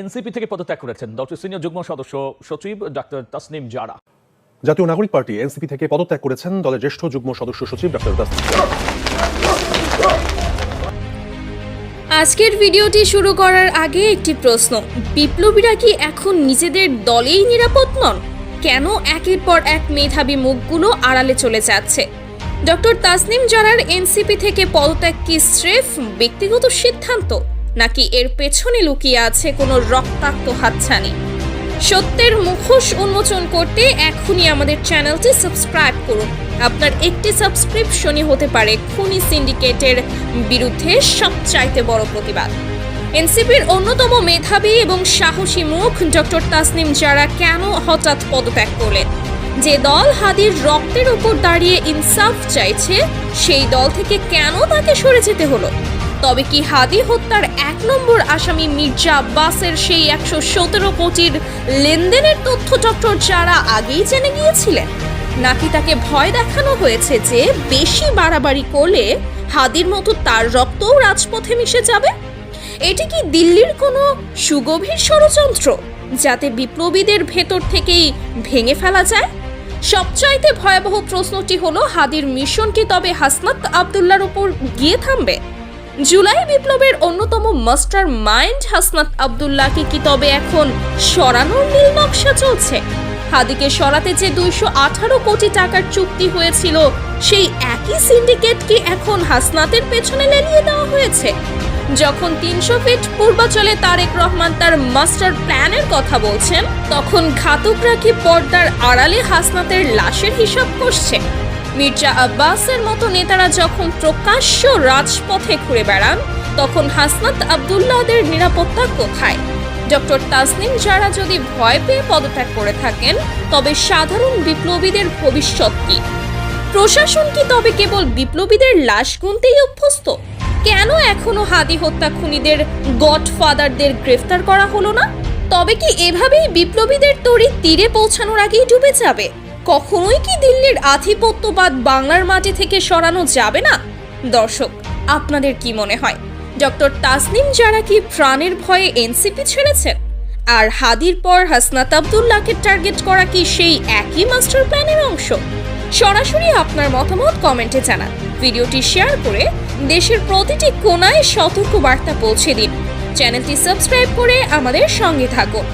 NCP থেকে পদত্যাগ করেছেন দলটির সিনিয়র যুগ্ম সদস্য সচিব ডক্টর তাসনিম জারা। জাতীয় নাগরিক পার্টি এনসিপি থেকে পদত্যাগ করেছেন দলের জ্যেষ্ঠ যুগ্ম সদস্য সচিব ডক্টর তাসনিম আজকের ভিডিওটি শুরু করার আগে একটি প্রশ্ন বিপ্লবীরা কি এখন নিজেদের দলেই নিরাপদ নন? কেন একের পর এক মেধাবী মুখগুলো আড়ালে চলে যাচ্ছে? ডক্টর তাসনিম জারার এনসিপি থেকে পদত্যাগ কি স্রেফ ব্যক্তিগত সিদ্ধান্ত? নাকি এর পেছনে লুকিয়ে আছে কোনো রক্তাক্ত হাতছানি? সত্যের মুখোশ উন্মোচন করতে এখনই আমাদের চ্যানেলটি সাবস্ক্রাইব করুন। আপনার একটি সাবস্ক্রিপশনই হতে পারে খুনি সিন্ডিকেটের বিরুদ্ধে সবচাইতে বড় প্রতিবাদ। এনসিপির অন্যতম মেধাবী এবং সাহসী মুখ ডক্টর তাসনিম যারা কেন হঠাৎ পদত্যাগ করলেন? যে দল হাদির রক্তের উপর দাঁড়িয়ে ইনসাফ চাইছে, সেই দল থেকে কেন তাকে সরে যেতে হলো? তবে কি হাদি হত্যার এক নম্বর আসামি মির্জা আব্বাসের সেই একশো সতেরো কোটির লেনদেনের তথ্য ডক্টর যারা আগেই জেনে গিয়েছিলেন, নাকি তাকে ভয় দেখানো হয়েছে যে বেশি বাড়াবাড়ি করলে হাদির মতো তার রক্তও রাজপথে মিশে যাবে? এটি কি দিল্লির কোনো সুগভীর ষড়যন্ত্র, যাতে বিপ্লবীদের ভেতর থেকেই ভেঙে ফেলা যায়? সবচাইতে ভয়াবহ প্রশ্নটি হলো, হাদির মিশন কি তবে হাসনাত আবদুল্লার উপর গিয়ে থামবে? জুলাই বিপ্লবের অন্যতম মাস্টার মাইন্ড হাসনাত আবদুল্লাহকে কি তবে এখন সরানোর নীল নকশা চলছে? হাদিকে সরাতে যে দুইশো আঠারো কোটি টাকার চুক্তি হয়েছিল, সেই একই সিন্ডিকেট কি এখন হাসনাতের পেছনে লেলিয়ে দেওয়া হয়েছে? যখন তিনশো ফিট পূর্বাচলে তারেক রহমান তার মাস্টার প্ল্যানের কথা বলছেন, তখন ঘাতকরা কি পর্দার আড়ালে হাসনাতের লাশের হিসাব করছে মির্জা আব্বাসের মতো নেতারা যখন প্রকাশ্য রাজপথে ঘুরে বেড়ান, তখন হাসনাত আবদুল্লাহদের নিরাপত্তা কোথায়? ডক্টর তাসনিম যারা যদি ভয় পেয়ে পদত্যাগ করে থাকেন, তবে সাধারণ বিপ্লবীদের ভবিষ্যৎ কি? প্রশাসন কি তবে কেবল বিপ্লবীদের লাশ গুনতেই অভ্যস্ত? কেন এখনও হাদি হত্যা খুনিদের গডফাদারদের গ্রেফতার করা হলো না? তবে কি এভাবেই বিপ্লবীদের তরি তীরে পৌঁছানোর আগেই ডুবে যাবে? কখনোই কি দিল্লির আধিপত্যবাদ বাংলার মাটি থেকে সরানো যাবে না? দর্শক, আপনাদের কি মনে হয়? ডক্টর তাসনিম যারা কি প্রাণের ভয়ে এনসিপি ছেড়েছেন? আর হাদির পর হাসনাত আবদুল্লাহকে টার্গেট করা কি সেই একই মাস্টার প্ল্যানের অংশ? সরাসরি আপনার মতামত কমেন্টে জানান। ভিডিওটি শেয়ার করে দেশের প্রতিটি কোনায় সতর্ক বার্তা পৌঁছে দিন। চ্যানেলটি সাবস্ক্রাইব করে আমাদের সঙ্গে থাকুন।